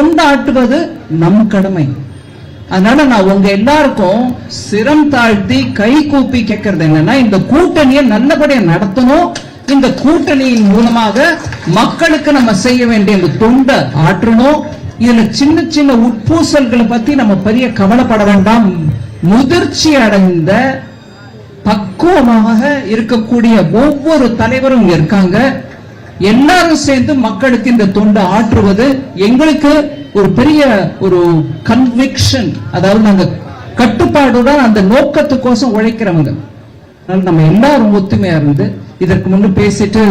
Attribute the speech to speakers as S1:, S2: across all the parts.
S1: கொண்டாட்டுவது நம் கடமை. அதனால நான் உங்க எல்லாருக்கும் சிரம் தாழ்த்தி கை கூப்பி கேட்கறது என்னன்னா இந்த கூட்டணியை நல்லபடியா நடத்தணும். இந்த கூட்டணியின் மூலமாக மக்களுக்கு நம்ம செய்ய வேண்டிய இந்த தொண்டை ஆற்றணும். இதுல சின்ன சின்ன உட்பூசல்களை பத்தி நம்ம பெரிய கவலைப்பட வேண்டாம். முதிர்ச்சி அடைந்த பக்குவமாக இருக்கக்கூடிய ஒவ்வொரு தலைவரும் இருக்காங்க. எல்லாரும் சேர்ந்து மக்களுக்கு இந்த தொண்டை ஆற்றுவது எங்களுக்கு ஒரு பெரிய ஒரு கன்விக்ஷன் அதாவது நாங்க கட்டுப்பாடுடன் அந்த நோக்கத்துக்கோசம் உழைக்கிறவங்க. அதனால நம்ம எல்லாரும் ஒத்துமையா இருந்து இதற்கு முன்னு பேசிட்டு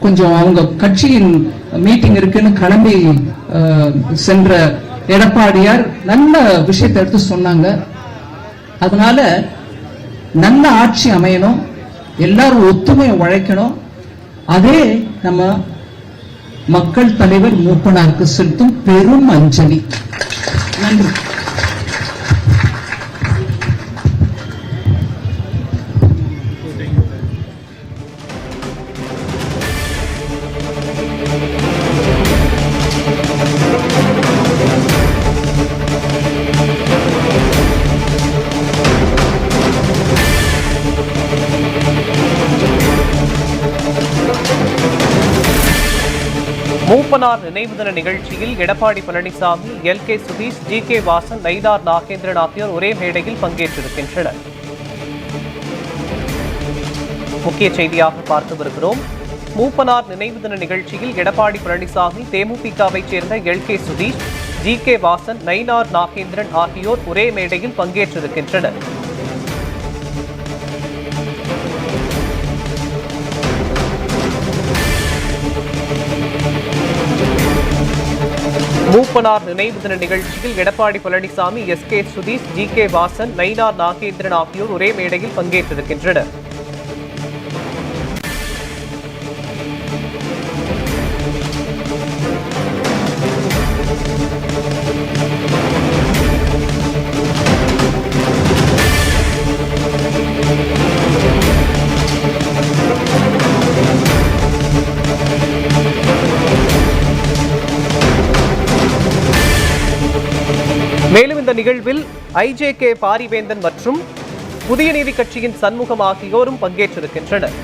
S1: கொஞ்சம் அவங்க கட்சியின் மீட்டிங் இருக்குன்னு கிளம்பி சென்ற எடப்பாடியார் நல்ல விஷயத்தை எடுத்து சொன்னாங்க. அதனால நல்ல ஆட்சி அமையணும். எல்லாரும் ஒத்துமையை உழைக்கணும். அதே நம்ம மக்கள் தலைவர் மூப்பனாருக்கு செலுத்தும் பெரும் அஞ்சலி. நன்றி.
S2: மூப்பனார் நினைவு தின நிகழ்ச்சியில் Edappadi Palaniswami L. K. Sudheesh G. K. Vasan Nainar Nagendran ஆகியோர் ஒரே மேடையில் பங்கேற்றிருக்கின்றனர். முக்கிய செய்தியாக பார்த்து வருகிறோம். மூப்பனார் நினைவு தின நிகழ்ச்சியில் எடப்பாடி பழனிசாமி தேமுதிகவைச் சேர்ந்த L. K. Sudheesh G. K. Vasan Nainar Nagendran ஆகியோர் ஒரே மேடையில் பங்கேற்றிருக்கின்றனர். மூப்பனார் நினைவு தின நிகழ்ச்சியில் Edappadi Palaniswami S K Sudheesh G K Vasan Nainar Nagendran ஆகியோர் ஒரே மேடையில் பங்கேற்றிருக்கின்றனர் நிகழ்வில் ஐஜே கே பாரிவேந்தன் மற்றும் புதிய நீதி கட்சியின் சண்முகம் ஆகியோரும் பங்கேற்றிருக்கின்றனர்.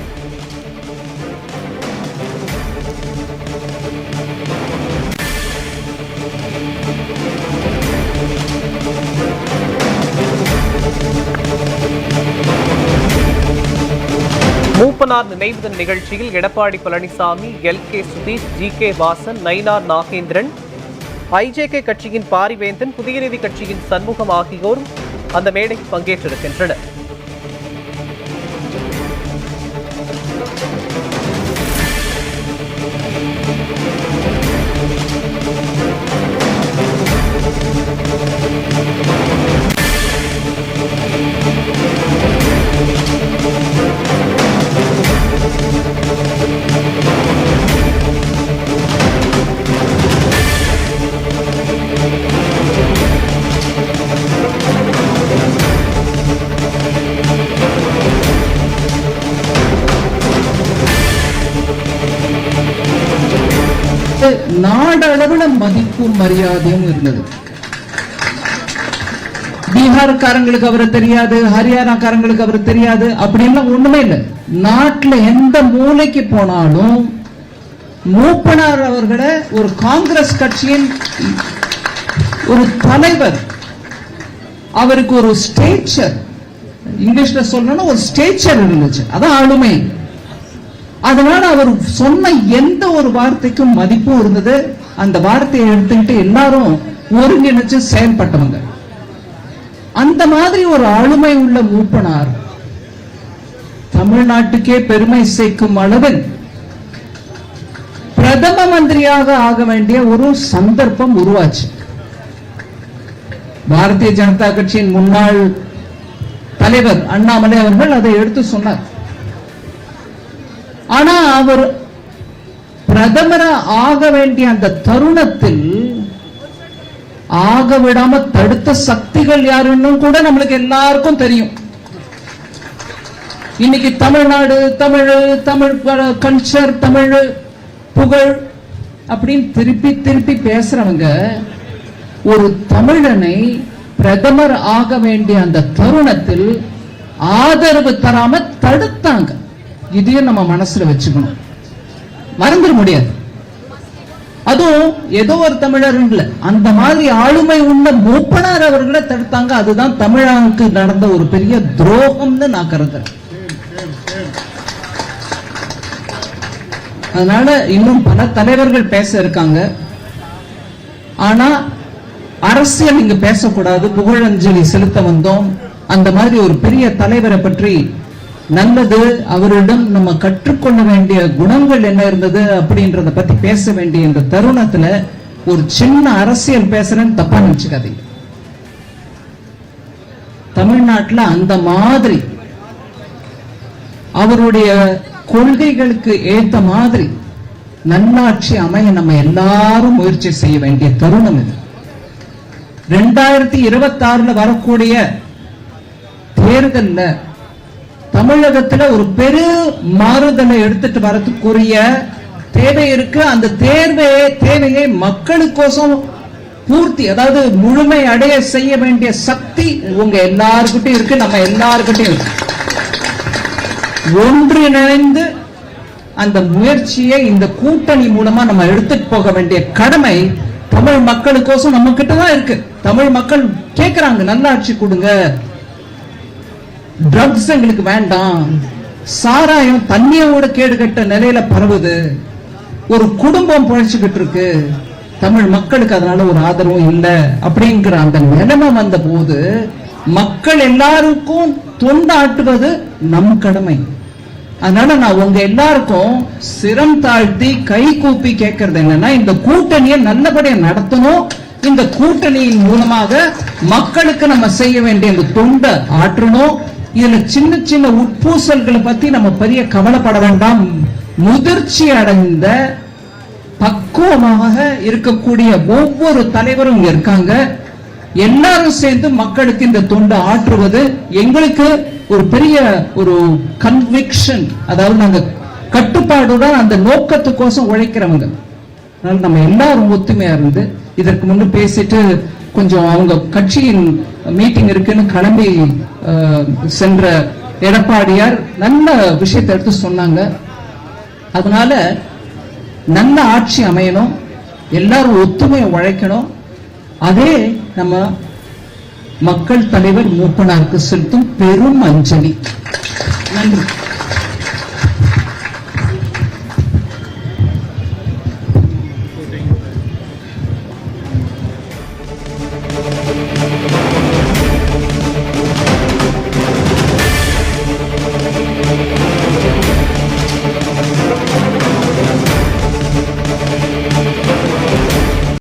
S2: மூப்பனார் நினைவு நிகழ்ச்சியில் Edappadi Palaniswami L K Sudheesh G K Vasan Nainar Nagendran IJK கட்சியின் பாரிவேந்தன் புதிய நீதி கட்சியின் சண்முகம் ஆகியோரும் அந்த மேடையில் பங்கேற்றிருக்கின்றனர்.
S1: நாடளவுல மதிப்பும் மரியாதையும் இருந்தது. பீகார்காரங்களுக்கு அவரை தெரியாது ஹரியானாக்காரங்களுக்கு அவர் தெரியாது அப்படின்லாம் ஒண்ணுமே இல்லை. நாட்டுல எந்த மூலைக்கு போனாலும் மூப்பனார் அவர்களை ஒரு காங்கிரஸ் கட்சியின் ஒரு தலைவர் அவருக்கு ஒரு ஸ்டேச்சர் இங்கிலீஷ்ல சொல்லணும்னா ஒரு ஸ்டேச்சர் இருந்துச்சு. அதான் ஆளுமை. அதனால அவர் சொன்ன எந்த ஒரு வார்த்தைக்கும் மதிப்பும் இருந்தது. அந்த வார்த்தையை எடுத்துக்கிட்டு எல்லாரும் ஒருங்கிணைச்சு செயல்பட்டவங்க. அந்த மாதிரி ஒரு ஆளுமை உள்ள மூப்பனார். தமிழ்நாட்டுக்கே பெருமை சேர்க்கும் அளவில் பிரதம மந்திரியாக ஆக வேண்டிய ஒரு சந்தர்ப்பம் உருவாச்சு. பாரதிய ஜனதா கட்சியின் முன்னாள் தலைவர் அண்ணாமலை அவர்கள் அதை எடுத்து சொன்னார். அவர் பிரதமராக ஆக வேண்டிய அந்த தருணத்தில் ஆக விடாம தடுத்த சக்திகள் யாருன்னு கூட நம்மளுக்கு எல்லாருக்கும் தெரியும். இன்னைக்கு தமிழ்நாடு தமிழ் தமிழ் கல்ச்சர் தமிழ் புகழ் அப்படின்னு திருப்பி திருப்பி பேசுறவங்க ஒரு தமிழனை பிரதமர் ஆக வேண்டிய அந்த தருணத்தில் ஆதரவு தராம தடுத்தாங்க. இதையும் நம்ம மனசுல வச்சுக்கணும். மறந்துட முடியாது. அதுவும் ஏதோ ஒரு தமிழர் அந்த மாதிரி ஆளுமை உள்ள மூப்பனார் அவர்களை தடுத்தாங்க. அதுதான் தமிழனுக்கு நடந்த ஒரு பெரிய துரோகம்னு நான் கருதுறேன். அதனால இன்னும் பல தலைவர்கள் பேச இருக்காங்க. ஆனா அரசியல் இங்க பேசக்கூடாது. புகழஞ்சலி செலுத்த வந்தோம். அந்த மாதிரி ஒரு பெரிய தலைவரை பற்றி நல்லது அவரிடம் நம்ம கற்றுக்கொள்ள வேண்டிய குணங்கள் என்ன இருந்தது அப்படின்றத பத்தி பேச வேண்டிய இந்த தருணத்துல ஒரு சின்ன அரசியல் பேசுறேன்னு தப்பா நினைச்சுக்காதீங்க. தமிழ்நாட்டுல அந்த மாதிரி அவருடைய கொள்கைகளுக்கு ஏத்த மாதிரி நல்லாட்சி அமைய நம்ம எல்லாரும் முயற்சி செய்ய வேண்டிய தருணம் இது. ரெண்டாயிரத்தி இருபத்தி ஆறுல வரக்கூடிய தேர்தல்ல தமிழகத்துல ஒரு பெரு மாறுதலை எடுத்துட்டு வரதுக்குரிய தேவை இருக்கு. அந்த தேர்வையே தேவையை மக்களுக்கோசம் பூர்த்தி அதாவது முழுமை அடைய செய்ய வேண்டிய சக்தி உங்க எல்லாருக்கிட்டையும் இருக்கு நம்ம எல்லாருக்கிட்டையும் இருக்கு. ஒன்றிணைந்து அந்த முயற்சியை இந்த கூட்டணி மூலமா நம்ம எடுத்துட்டு போக வேண்டிய கடமை தமிழ் மக்களுக்கோசம் நம்ம கிட்ட தான் இருக்கு. தமிழ் மக்கள் கேட்கிறாங்க நல்லாட்சி கொடுங்க. ட்ரக்ஸ் எங்களுக்கு வேண்டாம். சாராயம் தண்ணியோட கேடு கட்ட நிலையில பரவுது. ஒரு குடும்பம் பழச்சுக்கிட்டு இருக்கு. தமிழ் மக்களுக்கு அதனால ஒரு ஆதரவும் இல்லை. அப்படிங்கிற அந்த நிலைமை வந்த போது மக்கள் எல்லாருக்கும் தொண்டாட்டுவது நம் கடமை. அதனால நான் உங்க எல்லாருக்கும் சிரம் தாழ்த்தி கை கூப்பி கேட்கறது என்னன்னா இந்த கூட்டணியை நல்லபடியா நடத்தணும். இந்த கூட்டணியின் மூலமாக மக்களுக்கு நம்ம செய்ய வேண்டிய இந்த தொண்டை ஆற்றணும். இதுல சின்ன சின்ன உட்பூசல்களை பத்தி நம்ம பெரிய கவலைப்பட வேண்டாம். முதிர்ச்சி அடைந்த பக்குவமாக இருக்கக்கூடிய ஒவ்வொரு தலைவரும் இங்க இருக்காங்க. எல்லாரும் சேர்ந்து மக்களுக்கு இந்த தொண்டு ஆற்றுவது எங்களுக்கு ஒரு பெரிய ஒரு கன்விக்ஷன் அதாவது நாங்க கட்டுப்பாடுடன் அந்த நோக்கத்துக்கோசம் உழைக்கிறவங்க. அதனால நம்ம எல்லாரும் ஒத்துமையா இருந்து இதற்கு முன்னு பேசிட்டு கொஞ்சம் அவங்க கட்சியின் மீட்டிங் இருக்குன்னு கிளம்பி சென்ற எடப்பாடியார் நல்ல விஷயத்தை எடுத்து சொன்னாங்க. அதனால நல்ல ஆட்சி அமையணும் எல்லாரும் ஒத்துமையை உழைக்கணும். அதே நம்ம மக்கள் தலைவர் மூப்பனாருக்கு செலுத்தும் பெரும் அஞ்சலி. நன்றி.